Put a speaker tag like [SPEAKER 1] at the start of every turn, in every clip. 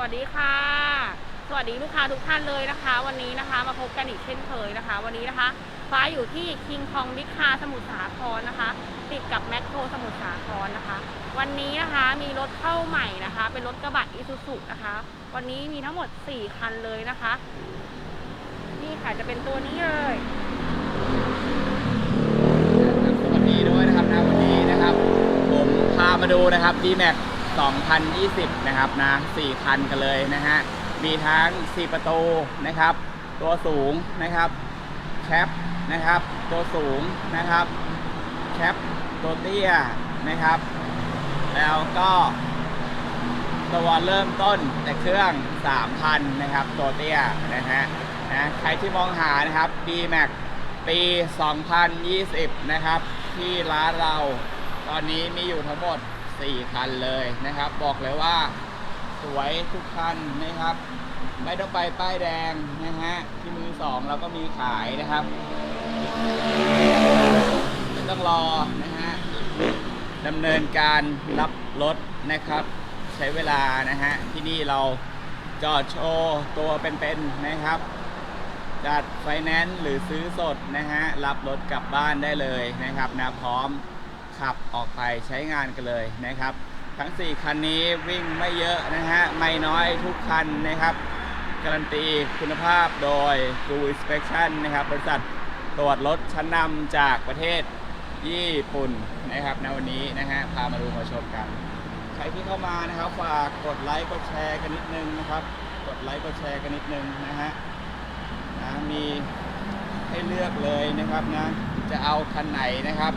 [SPEAKER 1] วัสดีค่ะ สวัสดีลูกค้าทุกท่านเลยนะคะ วันนี้นะคะมาพบกันอีกเช่นเคยนะคะ วันนี้นะคะ ฟ้าอยู่ที่คิงคองบิ๊กคาสมุทรสาครนะคะ ติดกับแมคโครสมุทรสาครนะคะ วันนี้นะคะมีรถเข้าใหม่นะคะ เป็นรถกระบะอิซูซุนะคะ วันนี้มีทั้งหมด 4 คันเลยนะคะ นี่ค่ะจะเป็นตัวนี้เลย
[SPEAKER 2] สวัสดีด้วยนะครับนะวันนี้นะครับ ผมพามาดูนะครับ d m a x 2020 นะครับนะ4คันกันเลยนะฮะ มีทั้ง 4 ประตูนะครับ ตัวสูงนะครับแคปนะครับ ตัวสูงนะครับแคปตัวเตี้ยนะครับ แล้วก็ตัวเริ่มต้นแต่เครื่อง 3,000 นะครับ ตัวเตี้ยนะฮะนะใครที่มองหานะครับ d m a x ปี 2020 นะครับ ที่ร้านเราตอนนี้มีอยู่ทั้งหมด 4 คันเลยนะครับ บอกเลยว่าสวยทุกคันนะครับ ไม่ต้องไปป้ายแดงนะฮะที่มือสองเราก็มีขายนะครับไม่ต้องรอนะฮะดำเนินการรับรถนะครับ ใช้เวลานะฮะที่นี่เราจอดโชว์ตัวเป็นๆนะครับจัดไฟแนนซ์หรือซื้อสดนะฮะรับรถกลับบ้านได้เลยนะครับนะพร้อม ขับออกไปใช้งานกันเลยนะครับ ทั้ง 4 คันนี้วิ่งไม่เยอะนะฮะไม่น้อยทุกคันนะครับ การันตีคุณภาพโดย g o Inspection นะครับบริษัทตรวจรถชั้นนำจากประเทศญี่ปุ่นนะครับในวันนี้นะฮะพามาดูมาชมกัน ใครที่เข้ามานะครับฝากกดไลค์กดแชร์กันนิดนึงนะครับ กดไลค์กดแชร์กันนิดนึงนะฮะนะมีให้เลือกเลยนะครับนะจะเอาคันไหนนะครับ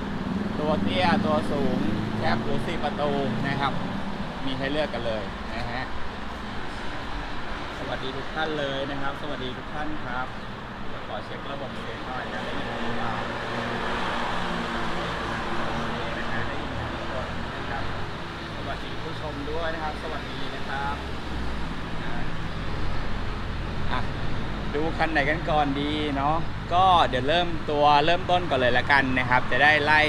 [SPEAKER 2] ตัวเตี้ยตัวสูงแคปหรือสี่ประตูนะครับ มีให้เลือกกันเลยนะฮะสวัสดีทุกท่านเลยนะครับ สวัสดีทุกท่านครับขอเช็คระบบเสียงหน่อยนะได้ยินหรือเปล่านี่นะฮะได้ยินทุกคนนะครับสวัสดีผู้ชมด้วยนะครับ สวัสดีนะครับดูคันไหนกันก่อนดีเนาะก็เดี๋ยวเริ่มตัวเริ่มต้นก่อนเลยละกันนะครับ จะได้ไล่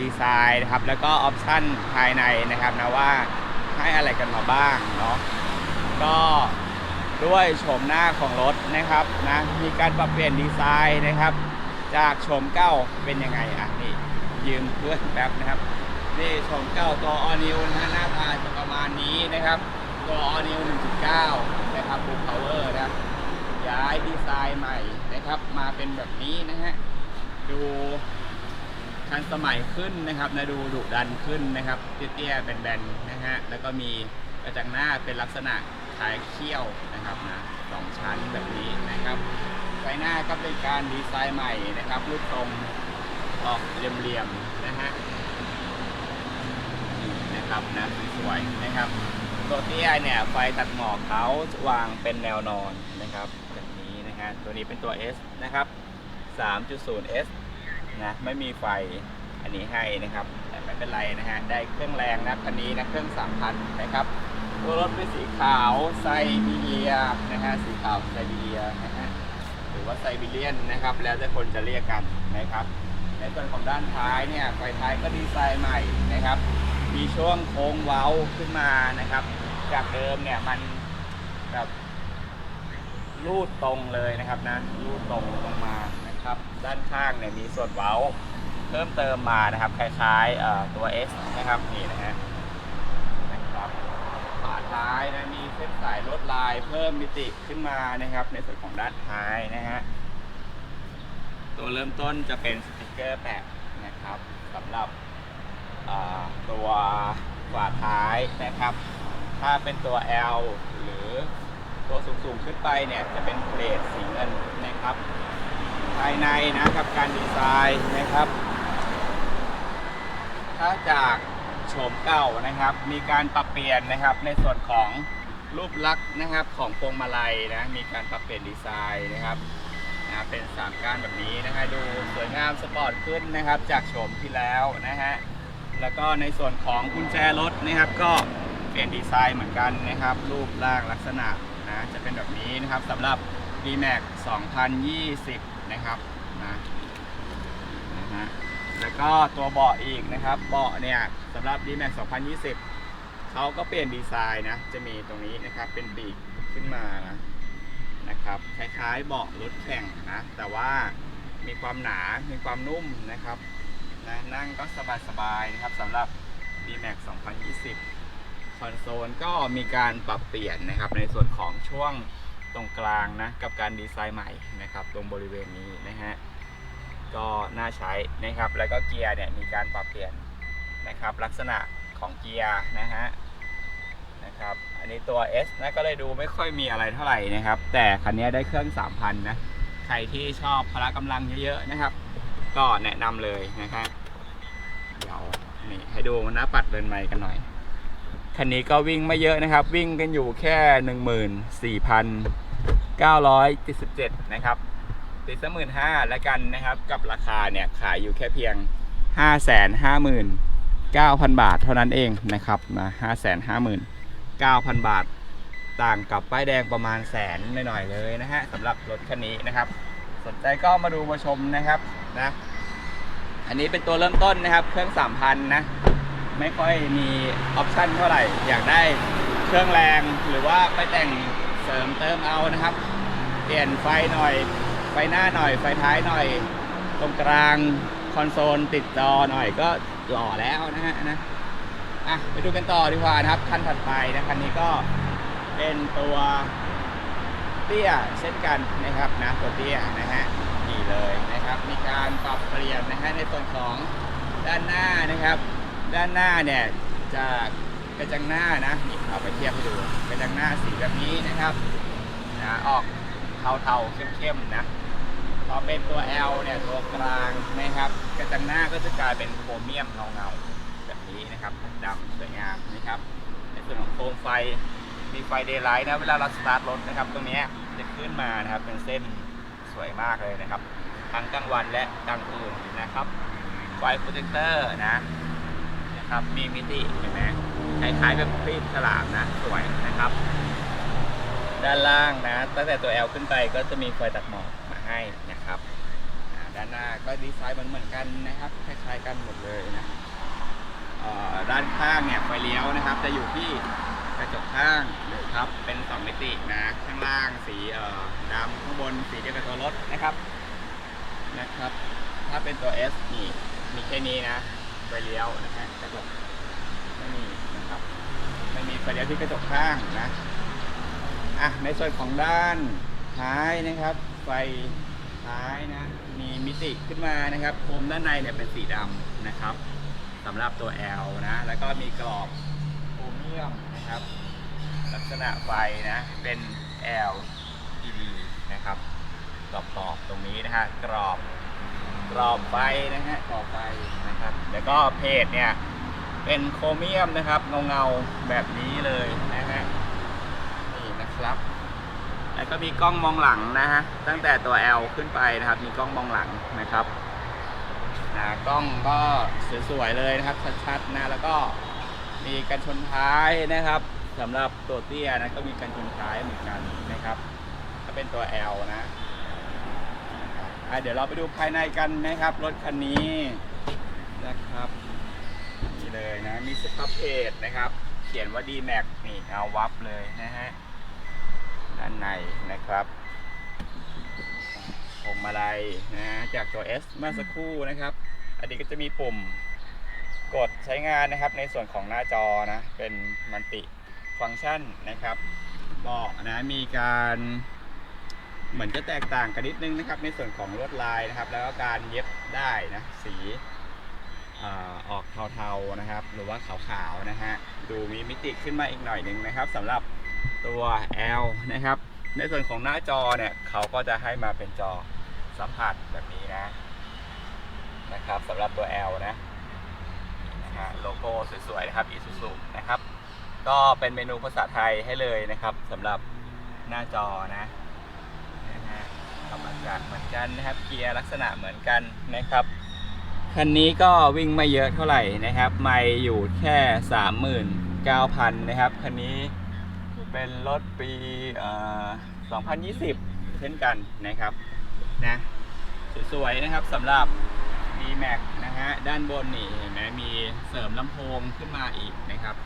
[SPEAKER 2] ดีไซน์นะครับแล้วก็ออปชันภายในนะครับนะว่าให้อะไรกันมาบ้างเนาะก็ด้วยโฉมหน้าของรถนะครับนะมีการปรับเปลี่ยนดีไซน์นะครับ จากโฉมเก่าเป็นยังไงอะนี่ยืมเพื่อนแป๊บนะครับนี่โฉมเก่าตัวออนิวนะหน้าตาจะประมาณนี้นะครับ ตัว All New 1.9 นะครับ Full Power นะครับย้ายดีไซน์ใหม่นะครับ มาเป็นแบบนี้นะฮะดู ทันสมัยขึ้นนะครับนะดูดุดันขึ้นนะครับ เตี้ยๆเป็นแบนๆนะฮะแล้วก็มีกระจังหน้าเป็นลักษณะคล้ายเขี้ยวนะครับนะสองชั้นแบบนี้นะครับไฟหน้าก็เป็นการดีไซน์ใหม่นะครับรูปทรงออกเหลี่ยมๆนะฮะนี่นะครับนะสวยๆนะครับตัวเตี้ยเนี่ยไฟตัดหมอกเขาวางเป็นแนวนอนนะครับแบบนี้นะฮะตัวนี้เป็นตัว S นะครับ 3.0 S นะไม่มีไฟอันนี้ให้นะครับแต่ไม่เป็นไรนะฮะได้เครื่องแรงนะคันนี้นะเครื่อง3,000นนะครับตัวรถเป็นสีขาวไซบีเรียนะฮะสีขาวไซบีเรียนะฮะหรือว่าไซบีเรียนนะครับแล้วแต่คนจะเรียกกันนะครับในส่วนของด้านท้ายเนี่ยไฟท้ายก็ดีไซน์ใหม่นะครับ มีช่วงโค้งเว้าขึ้นมานะครับ จากเดิมเนี่ยมันแบบลูดตรงเลยนะครับนะลูดตรงลงมา ครับด้านข้างเนี่ยมีส่วนเว้าเพิ่มเติมมานะครับคล้ายๆตัว S นะครับนี่นะฮะนะครับฝาท้ายนะมีเส้นสายลวดลายเพิ่มมิติขึ้นมานะครับ ในส่วนของด้านท้ายนะฮะตัวเริ่มต้นจะเป็นสติกเกอร์แปะนะครับสำหรับตัวฝาท้ายนะครับ ถ้าเป็นตัว L หรือตัวสูงๆขึ้นไปเนี่ยจะเป็นเกรดสีเงินนะครับ ภายในนะครับการดีไซน์นะครับ ถ้าจากโฉมเก่านะครับ มีการปรับเปลี่ยนนะครับในส่วนของรูปลักษณ์นะครับของพวงมาลัยนะมีการปรับเปลี่ยนดีไซน์นะครับนะเป็นสามก้านแบบนี้นะฮะดูสวยงามสปอร์ตขึ้นนะครับ จากโฉมที่แล้วนะฮะแล้วก็ในส่วนของกุญแจรถนะครับ ก็เปลี่ยนดีไซน์เหมือนกันนะครับ รูปร่างลักษณะนะจะเป็นแบบนี้นะครับสำหรับ D-Max 2020 นะครับนะนะฮะแล้วก็ตัวเบาะอีกนะครับ เบาะเนี่ยสำหรับ D-Max 2020 เขาก็เปลี่ยนดีไซน์นะ จะมีตรงนี้นะครับเป็นปีกขึ้นมานะนะครับ คล้ายๆเบาะรถแข่งนะ แต่ว่ามีความหนา มีความนุ่มนะครับนะนั่งก็สบายๆนะครับสำหรับ D-Max 2020 คอนโซลก็มีการปรับเปลี่ยนนะครับในส่วนของช่วง ตรงกลางนะกับการดีไซน์ใหม่นะครับตรงบริเวณนี้นะฮะก็น่าใช้นะครับแล้วก็เกียร์เนี่ยมีการปรับเปลี่ยนนะครับลักษณะของเกียร์นะฮะนะครับอันนี้ตัว S นะก็เลยดูไม่ค่อยมีอะไรเท่าไหร่นะครับ แต่คันนี้ได้เครื่อง 3,000 นะ ใครที่ชอบพละกำลังเยอะๆนะครับ ก็แนะนำเลยนะฮะเดี๋ยวนี่ให้ดูหน้าปัดเดินไมค์กันหน่อยคันนี้ก็วิ่งไม่เยอะนะครับ วิ่งกันอยู่แค่ 977นะครับตีสหมื่นห้าแล้วกันนะครับ กับราคาเนี่ยขายอยู่แค่เพียง 5 5 9 0 0 0 บาทเท่านั้นเองนะครับนะ5 5 9 0 0 0 บาท ต่างกับป้ายแดงประมาณแสนหน่อยๆเลยนะฮะสำหรับรถคันนี้นะครับ สนใจก็มาดูมาชมนะครับนะอันนี้เป็นตัวเริ่มต้นนะครับ เครื่อง3,000นะไม่ค่อยมีออปชั่นเท่าไหร่ อยากได้เครื่องแรงหรือว่าไปแต่ง เสริมเติมเอานะครับ เปลี่ยนไฟหน่อย ไฟหน้าหน่อย ไฟท้ายหน่อย ตรงกลางคอนโซลติดจอหน่อยก็หล่อแล้วนะฮะนะอะไปดูกันต่อดีกว่านะครับ คันถัดไปนะคันนี้ก็เป็นตัวเตี้ยเช่นกันนะครับนะตัวเตี้ยนะฮะนี่เลยนะครับ มีการปรับเปลี่ยนนะฮะในส่วนของด้านหน้านะครับ ด้านหน้าเนี่ยจะก ระจังหน้านะนี่เอาไปเทียบให้ดูกระจังหน้าสีแบบนี้นะครับนะออกเทาๆเข้มๆนะพอเป็นตัว L เนี่ยตัวกลางนะครับ กระจังหน้าก็จะกลายเป็นโครเมียมเงาๆแบบนี้นะครับดำสวยงามนะครับ ในส่วนของโคมไฟมีไฟเดย์ไลท์นะเวลาเราสตาร์ทรถนะครับ ตรงนี้จะขึ้นมานะครับเป็นเส้นสวยมากเลยนะครับ ทั้งกลางวันและกลางคืนนะครับไฟโปรเจคเตอร์นะนะครับมีมิติเห็นไหม คล้ายๆกับครีบฉลามนะสวยนะครับ ด้านล่างนะ ตั้งแต่ตัว L ขึ้นไปก็จะมีไฟตัดหมอกมาให้นะครับด้านหน้าก็ดีไซน์เหมือนเหมือนๆกันนะครับคล้ายๆกันหมดเลยนะด้านข้างเนี่ยไฟเลี้ยวนะครับ จะอยู่ที่กระจกข้างนะครับเป็นสองมิตินะข้างล่างสีดำข้างบนสีเดียวกับตัวรถนะครับนะครับ ถ้าเป็นตัว S นี่มีแค่นี้นะไฟเลี้ยวนะฮะกระจกไม่มี นะครับ ไม่มีไฟเลี้ยวที่กระจกข้างนะอะในส่วนของด้านท้ายนะครับ ไฟท้ายนะมีมิติขึ้นมานะครับโคมด้านในเนี่ยเป็นสีดำนะครับสำหรับตัว L นะแล้วก็มีกรอบโครเมียมนะครับ ลักษณะไฟนะเป็น LED นะครับกรอบกรอบๆตรงนี้นะฮะกรอบกรอบไฟนะฮะกรอบไฟนะครับ แล้วก็เพจเนี่ย เป็นโครเมียมนะครับ เงาเงาแบบนี้เลยนะฮะนี่นะครับ แล้วก็มีกล้องมองหลังนะฮะตั้งแต่ตัว L ขึ้นไปนะครับ มีกล้องมองหลังนะครับนะกล้องก็สวยๆเลยนะครับชัดๆนะแล้วก็มีกันชนท้ายนะครับสำหรับตัวเตี้ยนะก็มีกันชนท้ายเหมือนกันนะครับ ถ้าเป็นตัว L นะเดี๋ยวเราไปดูภายในกันนะครับ รถคันนี้นะครับ นะมีสครับเพจนะครับ เขียนว่า D-Max นี่เอาวับเลยนะฮะ ด้านในนะครับพวงมาลัยนะจากตัว S เมื่อสักครู่นะครับ อันนี้ก็จะมีปุ่มกดใช้งานนะครับในส่วนของหน้าจอนะ เป็นมันติฟังก์ชันนะครับเบาะนะมีการเหมือนจะแตกต่างกันนิดนึงนะครับ ในส่วนของลวดลายนะครับ แล้วก็การเย็บได้นะสี ออกเทาๆนะครับ หรือว่าขาวๆนะฮะดูมีมิติขึ้นมาอีกหน่อยหนึ่งนะครับสำหรับตัว L นะครับ ในส่วนของหน้าจอเนี่ยเขาก็จะให้มาเป็นจอสัมผัสแบบนี้นะนะครับสำหรับตัว L นะนี่นะฮะโลโก้สวยๆนะครับ Isuzu นะครับ ก็เป็นเมนูภาษาไทยให้เลยนะครับสำหรับหน้าจอนะนะฮะกำลังการเหมือนกันนะครับเกียร์ลักษณะเหมือนกันนะครับ คันนี้ก็วิ่งไม่เยอะเท่าไหร่นะครับ ไม่อยู่แค่ 39,000 นะครับ คันนี้เป็นรถปีเอ่อ2020 เช่นกันนะครับนะสวยๆนะครับสำหรับ D-Max นะฮะ ด้านบนนี่เห็นไหมมีเสริมลำโพงขึ้นมาอีกนะครับ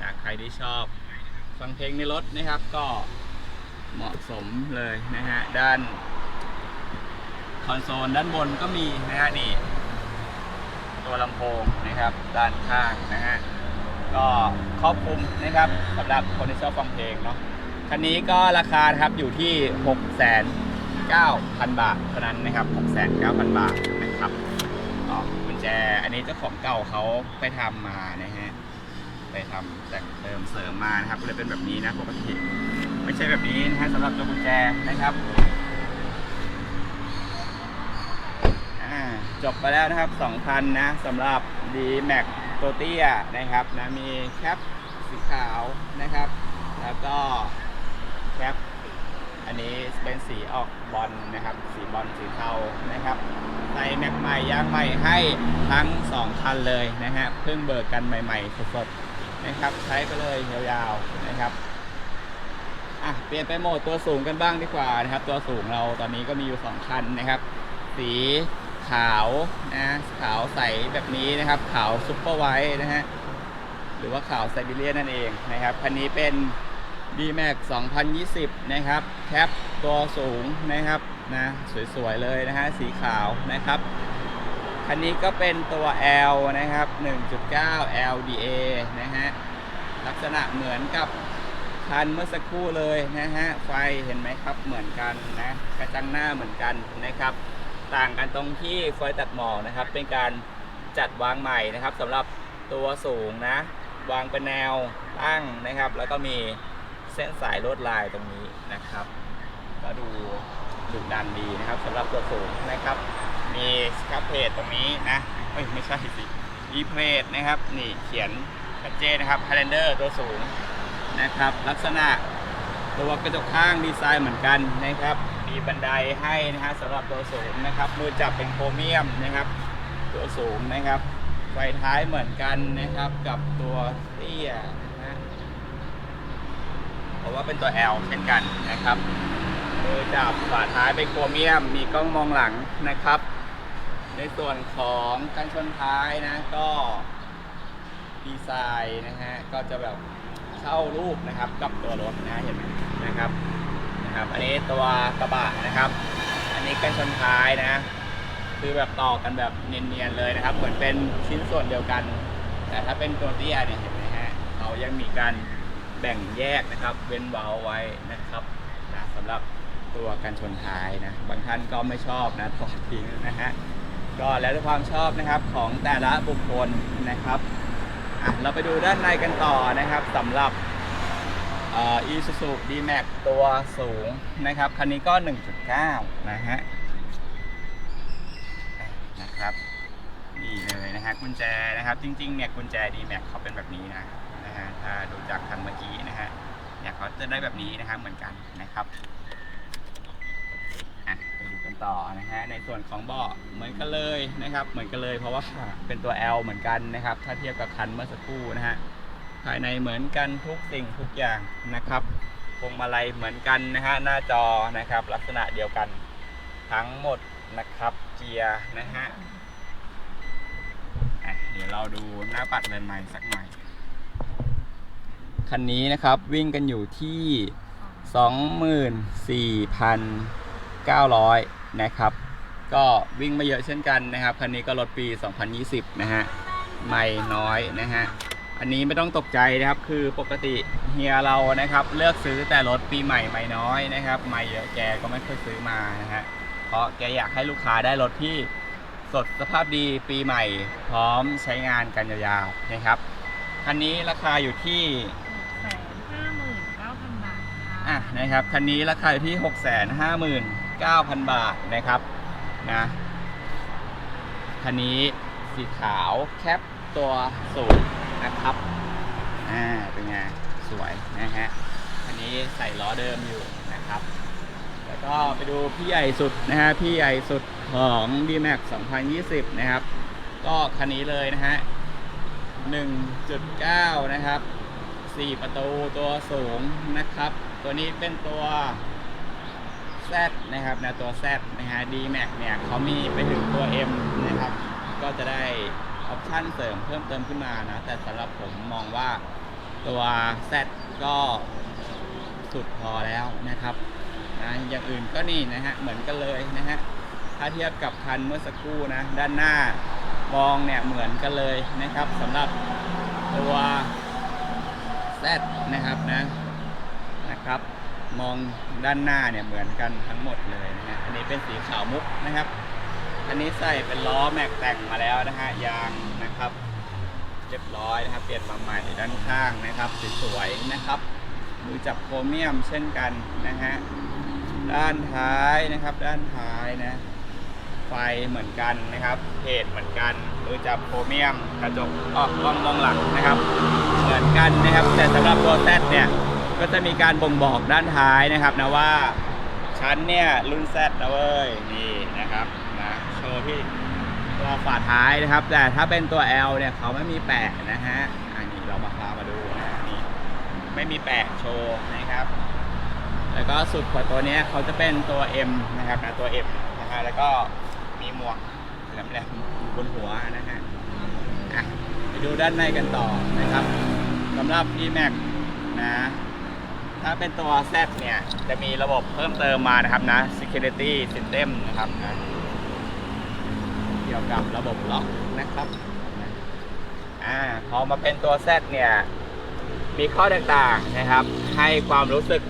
[SPEAKER 2] นะใครที่ชอบฟังเพลงในรถนะครับก็เหมาะสมเลยนะฮะ ด้านคอนโซลด้านบนก็มีนะฮะนี่ ตัวลำโพงนะครับด้านข้างนะฮะก็ครอบคลุมนะครับสำหรับคนที่ชอบฟังเพลงเนาะคันนี้ก็ราคาครับอยู่ที่ 6 9 0 0 0 บาทเท่านั้นนะครับ 6 9 0 0 0 บาทนะครับก็กุญแจอันนี้เจ้าของเก่าเขาไปทำมานะฮะไปทำแต่งเติมเสริมมานะครับก็เลยเป็นแบบนี้นะปกติไม่ใช่แบบนี้นะฮะสำหรับตัวกุญแจนะครับ อ่าจบไปแล้วนะครับ2,000นะสำหรับ d m a x ตัวเตี้ยนะครับนะมีแคปสีขาวนะครับ แล้วก็แคปอันนี้เป็นสีออกบอลนะครับ สีบอลสีเทานะครับใส่แม็กใหม่ยางใหม่ให้ทั้ง2คันเลยนะฮะเพิ่งเบิกกันใหม่ๆสดๆนะครับใช้ไปเลยยาวๆนะครับอะเปลี่ยนไปโหมดตัวสูงกันบ้างดีกว่านะครับ ตัวสูงเราตอนนี้ก็มีอยู่ 2 คันนะครับ สี ขาวนะขาวใสแบบนี้นะครับ ขาวซุปเปอร์ไวท์นะฮะหรือว่าขาวไซบีเรียนนั่นเองนะครับคันนี้เป็น D-Max 2020 นะครับแคปตัวสูงนะครับนะสวยๆเลยนะฮะสีขาวนะครับคันนี้ก็เป็นตัว L นะครับ 1.9 LDA นะฮะลักษณะเหมือนกับคันเมื่อสักครู่เลยนะฮะไฟเห็นไหมครับเหมือนกันนะกระจังหน้าเหมือนกันนะครับ ต่างกันตรงที่ไฟตัดหมอกนะครับ เป็นการจัดวางใหม่นะครับสำหรับตัวสูงนะ วางเป็นแนวตั้งนะครับ แล้วก็มีเส้นสายลวดลายตรงนี้นะครับ ก็ดูดุดันดีนะครับสำหรับตัวสูงนะครับ มีสครับเพจตรงนี้นะเอ้ยไม่ใช่สิอีเพจนะครับนี่เขียนชัดเจนนะครับคาล endar ตัวสูงนะครับ ลักษณะตัวกระจกข้างดีไซน์เหมือนกันนะครับ มีบันไดให้นะฮะสำหรับตัวสูงนะครับ มือจับเป็นโครเมียมนะครับ ตัวสูงนะครับไฟท้ายเหมือนกันนะครับกับตัวเตี้ยนะเพราะว่าเป็นตัว L เช่นกันนะครับมือจับฝาท้ายเป็นโครเมียม มีกล้องมองหลังนะครับ ในส่วนของกันชนท้ายนะก็ดีไซน์นะฮะก็จะแบบเข้ารูปนะครับกับตัวรถนะเห็นไหมนะครับ นะครับ อันนี้ตัวกระบะนะครับ อันนี้กันชนท้ายนะ คือแบบต่อกันแบบเนียนๆเลยนะครับ เหมือนเป็นชิ้นส่วนเดียวกัน แต่ถ้าเป็นตัวเตี้ยเนี่ยเห็นไหมฮะเขายังมีการแบ่งแยกนะครับ เว้นเว้าไว้นะครับนะสำหรับตัวกันชนท้ายนะ บางท่านก็ไม่ชอบนะถอดทิ้งนะฮะก็แล้วแต่ความชอบนะครับของแต่ละบุคคลนะครับอะเราไปดูด้านในกันต่อนะครับสำหรับ อ่อ Isuzu D-Max ตัวสูงนะครับ คันนี้ก็ 1.9 นะฮะนะครับนี่เลยนะฮะกุญแจนะครับ จริงๆเนี่ยกุญแจ D-Max เขาเป็นแบบนี้นะนะฮะถ้าดูจากคันเมื่อกี้นะฮะเนี่ยเขาจะได้แบบนี้นะครับเหมือนกันนะครับอะไปดูกันต่อนะฮะในส่วนของเบาะเหมือนกันเลยนะครับ เหมือนกันเลยเพราะว่าเป็นตัว L เหมือนกันนะครับ ถ้าเทียบกับคันเมื่อสักครู่นะฮะ ภายในเหมือนกันทุกสิ่งทุกอย่างนะครับพวงมาลัยเหมือนกันนะฮะหน้าจอนะครับลักษณะเดียวกันทั้งหมดนะครับเกียร์นะฮะเดี๋ยวเราดูหน้าปัดเลนใหม่สักหน่อยคันนี้นะครับวิ่งกันอยู่ที่ 24,900 นะครับ ก็วิ่งมาเยอะเช่นกันนะครับ คันนี้ก็รถปี 2020 นะฮะ ไม่น้อยนะฮะ อันนี้ไม่ต้องตกใจนะครับคือปกติเฮียเรานะครับ เลือกซื้อแต่รถปีใหม่ไม่น้อยนะครับไม่เยอะแกก็ไม่ค่อยซื้อมานะฮะเพราะแกอยากให้ลูกค้าได้รถที่สดสภาพดีปีใหม่ พร้อมใช้งานกันยาวๆนะครับคันนี้ราคาอยู่ที่
[SPEAKER 1] แสนห้าหมื่นเก้าพันบาทค่ะ
[SPEAKER 2] อะนะครับคันนี้ราคาอยู่ที่659,000บาทนะครับนะคันนี้สีขาวแคปตัวสูง นะครับ อ่า เป็นไง สวยนะฮะคันนี้ใส่ล้อเดิมอยู่นะครับ แล้วก็ไปดูพี่ใหญ่สุดนะฮะ พี่ใหญ่สุดของ D-Max 2020 นะครับ ก็คันนี้เลยนะฮะ 1.9 นะครับ 4 ประตูตัวสูงนะครับ ตัวนี้เป็นตัว Z นะครับนะตัว Z นะฮะ D Max เนี่ยเขามีไปถึงตัว M นะครับ ก็จะได้ ออปชันเสริมเพิ่มเติมขึ้นมานะ แต่สำหรับผมมองว่าตัว Z ก็สุดพอแล้วนะครับนะอย่างอื่นก็นี่นะฮะเหมือนกันเลยนะฮะถ้าเทียบกับคันเมื่อสักครู่นะด้านหน้ามองเนี่ยเหมือนกันเลยนะครับสำหรับตัว Z นะครับนะนะครับมองด้านหน้าเนี่ยเหมือนกันทั้งหมดเลยนะฮะอันนี้เป็นสีขาวมุกนะครับ อันนี้ใส่เป็นล้อแม็กแต่งมาแล้วนะฮะยางนะครับ เรียบร้อยนะครับ เปลี่ยนมาใหม่ด้านข้างนะครับสวยๆนะครับมือจับโครเมียมเช่นกันนะฮะด้านท้ายนะครับ ด้านท้ายนะ ไฟเหมือนกันนะครับเพจเหมือนกันมือจับโครเมียมกระจกออกกล้องมองหลังนะครับ เหมือนกันนะครับ แต่สำหรับตัว Z เนี่ยก็จะมีการบ่งบอกด้านท้ายนะครับนะว่าชั้นเนี่ยรุ่น Z นะเว้ยนี่นะครับ นะโชว์ที่ตัวฝาท้ายนะครับ แต่ถ้าเป็นตัว L เนี่ยเขาไม่มีแปะนะฮะอันนี้เรามาพามาดูนะนี่ไม่มีแปะโชว์นะครับ แล้วก็สุดกว่าตัวเนี้ยเขาจะเป็นตัว M นะครับนะตัว M นะฮะแล้วก็มีหมวกแหลมๆบนหัวนะฮะไปดูด้านในกันต่อนะครับสำหรับ P-Max นะถ้าเป็นตัว Z เนี่ย จะมีระบบเพิ่มเติมมานะครับนะ Security System นะครับนะ กี่ยวกับระบบล็อกนะครับอ่าพอมาเป็นตัว Z เนี่ยมีข้อต่างๆนะครับ ให้ความรู้สึก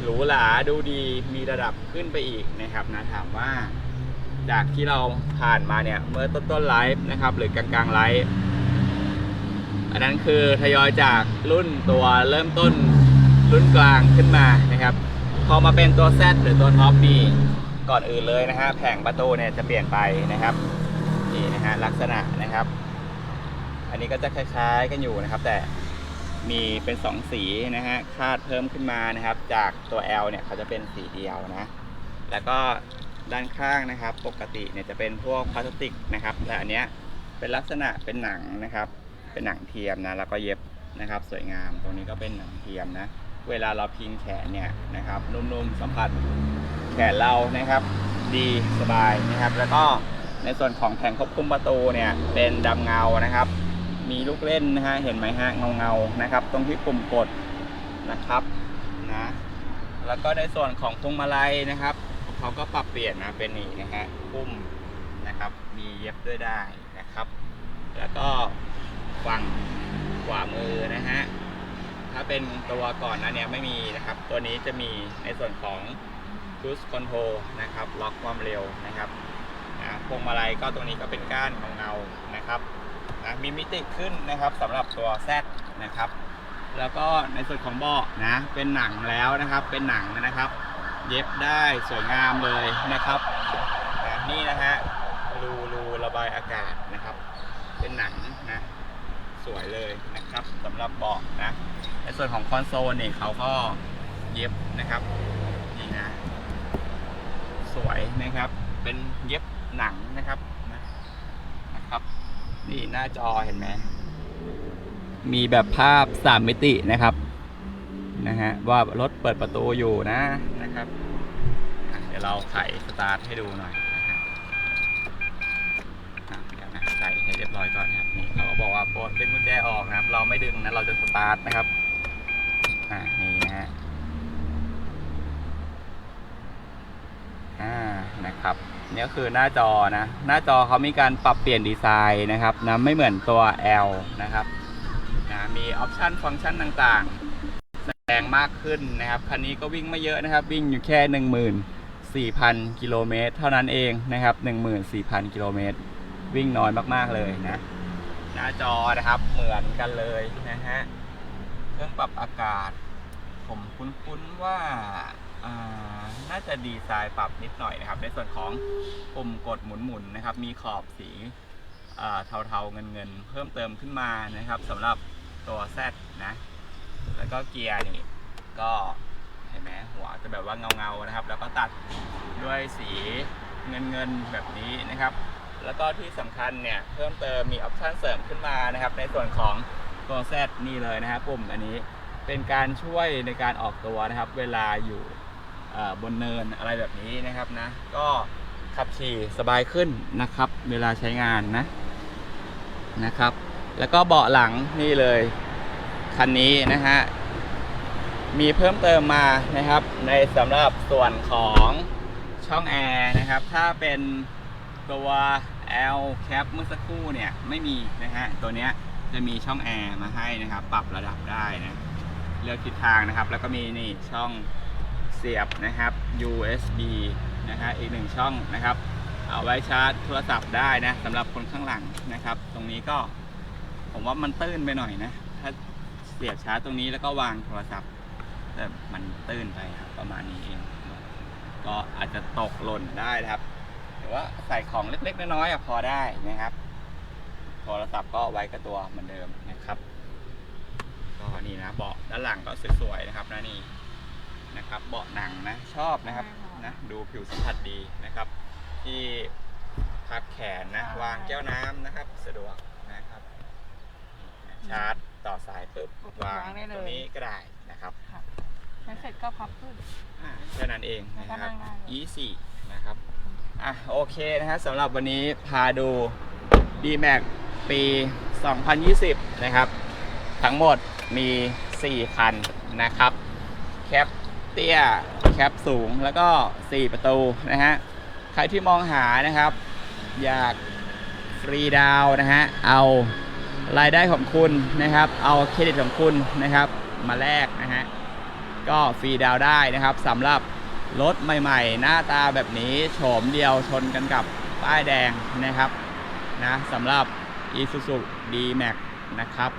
[SPEAKER 2] หรูหราดูดีมีระดับขึ้นไปอีกนะครับนะถามว่า จากที่เราผ่านมาเนี่ย เมื่อต้นต้นๆไลฟ์นะครับ หรือกลางกลางๆไลฟ์อันนั้นคือทยอยจากรุ่นตัวเริ่มต้นรุ่นกลางขึ้นมานะครับพอมาเป็นตัว Z หรือตัวท็อปนี่ก่อนอื่นเลยนะฮะแผงประตูเนี่ยจะเปลี่ยนไปนะครับ นี่นะฮะลักษณะนะครับ อันนี้ก็จะคล้ายๆกันอยู่นะครับ แต่มีเป็น 2 สีนะฮะคาดเพิ่มขึ้นมานะครับ จากตัว L เนี่ยเขาจะเป็นสีเดียวนะ แล้วก็ด้านข้างนะครับ ปกติเนี่ยจะเป็นพวกพลาสติกนะครับแต่อันเนี้ยเป็นลักษณะเป็นหนังนะครับ เป็นหนังเทียมนะแล้วก็เย็บนะครับ สวยงามตรงนี้ก็เป็นหนังเทียมนะ เวลาเราพิงแขนเนี่ยนะครับนุ่มๆสัมผัสแขนเรานะครับ ดีสบายนะครับ แล้วก็ ในส่วนของแผงควบคุมประตูเนี่ยเป็นดำเงานะครับ มีลูกเล่นนะฮะเห็นไหมฮะเงาเงานะครับ ตรงที่ปุ่มกดนะครับนะแล้วก็ในส่วนของพวงมาลัยนะครับเขาก็ปรับเปลี่ยนมาเป็นนี่นะฮะปุ่มนะครับ มีเย็บด้วยได้นะครับ แล้วก็ฝั่งขวามือนะฮะถ้าเป็นตัวก่อนนะเนี่ยไม่มีนะครับ ตัวนี้จะมีในส่วนของ cruise control นะครับ ล็อกความเร็วนะครับ นะพวงมาลัยก็ตรงนี้ก็เป็นก้านเงาๆนะครับนะมีมิติขึ้นนะครับสำหรับตัว Z นะครับ แล้วก็ในส่วนของเบาะนะเป็นหนังแล้วนะครับ เป็นหนังนะครับ เย็บได้สวยงามเลยนะครับนะนี่นะฮะรูรูระบายอากาศนะครับ เป็นหนังนะสวยเลยนะครับสำหรับเบาะนะ ในส่วนของคอนโซลเนี่ยเขาก็เย็บนะครับนี่นะสวยนะครับ เป็นเย็บ หนังนะครับนะนะครับ นี่หน้าจอเห็นไหมมีแบบภาพสามมิตินะครับนะฮะว่ารถเปิดประตูอยู่นะนะครับอะเดี๋ยวเราไขสตาร์ทให้ดูหน่อยนะครับอะเดี๋ยวนะใส่ให้เรียบร้อยก่อนนะครับนี่เขาก็บอกว่าโปรดดึงกุญแจออกนะครับ เราไม่ดึงนะเราจะสตาร์ทนะครับอ่านี่นะฮะอ่านะครับ นี่ก็คือหน้าจอนะ หน้าจอเขามีการปรับเปลี่ยนดีไซน์นะครับนะไม่เหมือนตัว L นะครับนะมีออปชันฟังก์ชันต่างๆ แสดงมากขึ้นนะครับ คันนี้ก็วิ่งไม่เยอะนะครับ วิ่งอยู่แค่ 14,000 กิโลเมตรเท่านั้นเองนะครับ 14,000 กิโลเมตร วิ่งน้อยมากๆเลยนะ หน้าจอนะครับเหมือนกันเลยนะฮะ เครื่องปรับอากาศ ผมคุ้นๆว่าอ่า น่าจะดีไซน์ปรับนิดหน่อยนะครับ ในส่วนของปุ่มกดหมุนๆนะครับ มีขอบสีเทาๆเงินๆ เพิ่มเติมขึ้นมานะครับสำหรับตัว Z นะ แล้วก็เกียร์นี่ก็เห็นไหมหัวจะแบบว่าเงาๆนะครับ แล้วก็ตัดด้วยสีเงินๆแบบนี้นะครับ แล้วก็ที่สำคัญเนี่ยเพิ่มเติมมีออปชันเสริมขึ้นมานะครับ ในส่วนของตัว Z นี่เลยนะครับปุ่มอันนี้เป็นการช่วยในการออกตัวนะครับ เวลาอยู่ บนเนินอะไรแบบนี้นะครับนะ ก็ขับขี่สบายขึ้นนะครับ เวลาใช้งานนะนะครับ แล้วก็เบาะหลังนี่เลยคันนี้นะฮะมีเพิ่มเติมมานะครับ ในสำหรับส่วนของช่องแอร์นะครับ ถ้าเป็นตัว L cap เมื่อสักครู่เนี่ยไม่มีนะฮะตัวเนี้ยจะมีช่องแอร์มาให้นะครับ ปรับระดับได้นะเลือกทิศทางนะครับ แล้วก็มีนี่ช่อง สียบนะครับ USB นะฮะอีกหนึ่งช่องนะครับ เอาไว้ชาร์จโทรศัพท์ได้นะสำหรับคนข้างหลังนะครับ ตรงนี้ก็ผมว่ามันตื้นไปหน่อยนะ ถ้าเสียบชาร์จตรงนี้แล้วก็วางโทรศัพท์แต่มันตื้นไปครับประมาณนี้เอง ก็อาจจะตกหล่นได้นะครับแต่ว่าใส่ของเล็กๆน้อยๆพอได้นะครับ โทรศัพท์ก็ไว้กับตัวเหมือนเดิมนะครับก็นี่นะเบาะด้านหลังก็สวยๆนะครับนะนี่ นะครับ เบาะหนังนะชอบนะครับ
[SPEAKER 1] ใช่ค่ะ
[SPEAKER 2] นะดูผิวสัมผัสดีนะครับ ที่พักแขนนะ
[SPEAKER 1] ใช่
[SPEAKER 2] วางแก้วน้ำนะครับ สะดวกนะครับนี่นะชาร์จต่อสายปุ๊บวาง
[SPEAKER 1] วางได้เลย
[SPEAKER 2] ตรงนี้ก็ได้นะครับ
[SPEAKER 1] แล้วเสร็จก็พับขึ้น
[SPEAKER 2] อ่าแค่นั้นเองนะค
[SPEAKER 1] แล้วก็
[SPEAKER 2] รับ
[SPEAKER 1] นั่งได้เลย
[SPEAKER 2] easy นะครับอะโอเคนะฮะสำหรับวันนี้พาดู D-Max ปี 2020 นะครับ ทั้งหมดมี 4 คันนะครับ แคป เตี้ยแคปสูงแล้วก็ 4 ประตูนะฮะ ใครที่มองหานะครับ อยากฟรีดาวนะฮะ เอารายได้ของคุณนะครับ เอาเครดิตของคุณนะครับ มาแลกนะฮะ ก็ฟรีดาวได้นะครับสำหรับรถใหม่ๆ หน้าตาแบบนี้โฉมเดียวชนกันกับป้ายแดงนะครับนะสำหรับ Isuzu D-Max นะครับ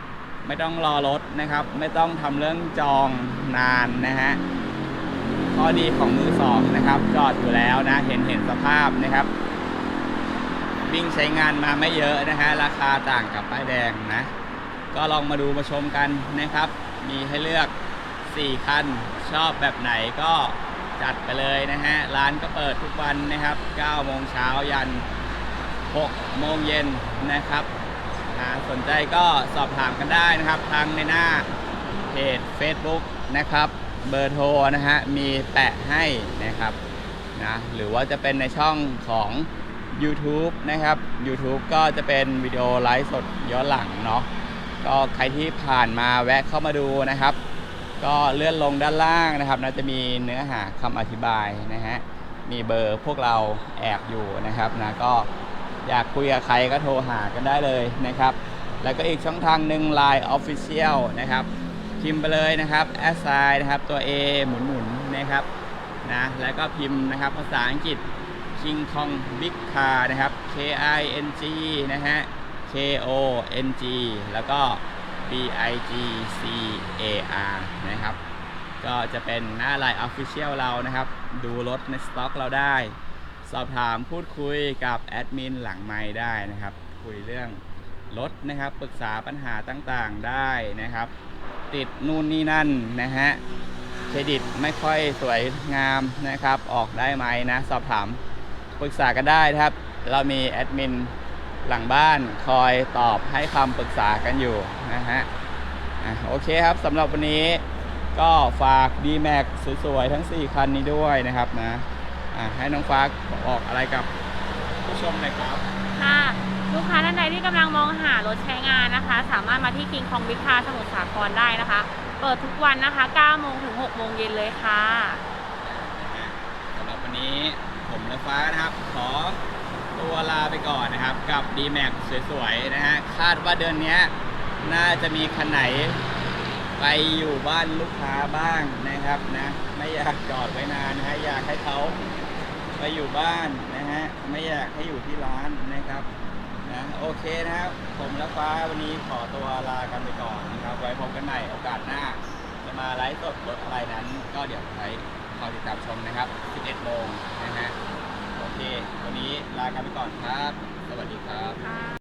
[SPEAKER 2] ไม่ต้องรอรถนะครับ ไม่ต้องทำเรื่องจองนานนะฮะ ข้อดีของมือสองนะครับ จอดอยู่แล้วนะ เห็นเห็นสภาพนะครับวิ่งใช้งานมาไม่เยอะนะฮะ ราคาต่างกับป้ายแดงนะ ก็ลองมาดูมาชมกันนะครับ มีให้เลือก 4 คัน ชอบแบบไหนก็จัดไปเลยนะฮะ ร้านก็เปิดทุกวันนะครับ9โมงเช้ายัน 6 โมงเย็นนะครับอ่าสนใจก็สอบถามกันได้นะครับ ทางในหน้าเพจ Facebook นะครับ เบอร์โทรนะฮะ มีแปะให้นะครับนะหรือว่าจะเป็นในช่องของ YouTube นะครับ YouTube ก็จะเป็นวิดีโอไลฟ์สดย้อนหลังเนาะก็ใครที่ผ่านมาแวะเข้ามาดูนะครับ ก็เลื่อนลงด้านล่างนะครับน่าจะมีเนื้อหาคำอธิบายนะฮะมีเบอร์พวกเราแอบอยู่นะครับนะก็อยากคุยกับใครก็โทรหากันได้เลยนะครับ แล้วก็อีกช่องทางหนึ่ง Line Official นะครับ พิมพ์ไปเลยนะครับแอสไซนะครับตัว A หมุนหมุนนะครับนะแล้วก็พิมพ์นะครับภาษาอังกฤษ King Kong Big Car นะครับ K I N G นะฮะ K O N G แล้วก็ B I G C A R นะครับ ก็จะเป็นหน้าไลน์ Official เรานะครับ ดูรถในสต็อกเราได้ สอบถามพูดคุยกับแอดมินหลังไม้ได้นะครับ คุยเรื่องรถนะครับ ปรึกษาปัญหาต่างๆได้นะครับ ติดนู่นนี่นั่นนะฮะเครดิตไม่ค่อยสวยงามนะครับ ออกได้ไหมนะ สอบถามปรึกษากันได้ครับ เรามีแอดมินหลังบ้านคอยตอบให้คำปรึกษากันอยู่นะฮะโอเคครับสำหรับวันนี้ก็ฝาก D-Max สวยๆ ทั้ง 4 คันนี้ด้วยนะครับนะะให้น้องฟ้าบอกอะไรกับผู้ชมหน่อยครับ
[SPEAKER 1] ค่ะ กำลังมองหารถใช้งานนะคะ สามารถมาที่คิงคองบิ๊กคาสมุทรสาครได้นะคะ เปิดทุกวันนะคะ 9 โมงถึง 6 โมงเย็นเลยค่ะ
[SPEAKER 2] นะฮะสำหรับวันนี้ผมและฟ้านะครับ ขอตัวลาไปก่อนนะครับ กับ D-Max สวยๆ นะฮะ คาดว่าเดือนเนี้ยน่าจะมีคันไหนไปอยู่บ้านลูกค้าบ้างนะครับนะ ไม่อยากจอดไว้นานนะฮะอยากให้เขาไปอยู่บ้านนะฮะ ไม่อยากให้อยู่ที่ร้านนะครับ นะโอเคนะครับ ผมและฟ้าวันนี้ขอตัวลากันไปก่อนนะครับ ไว้พบกันใหม่โอกาสหน้า จะมาไลฟ์สดรถอะไรนั้น ก็เดี๋ยวใช้คอยติดตามชมนะครับ 11โมงนะฮะ โอเค วันนี้ลากันไปก่อนครับ สวัสดีครับ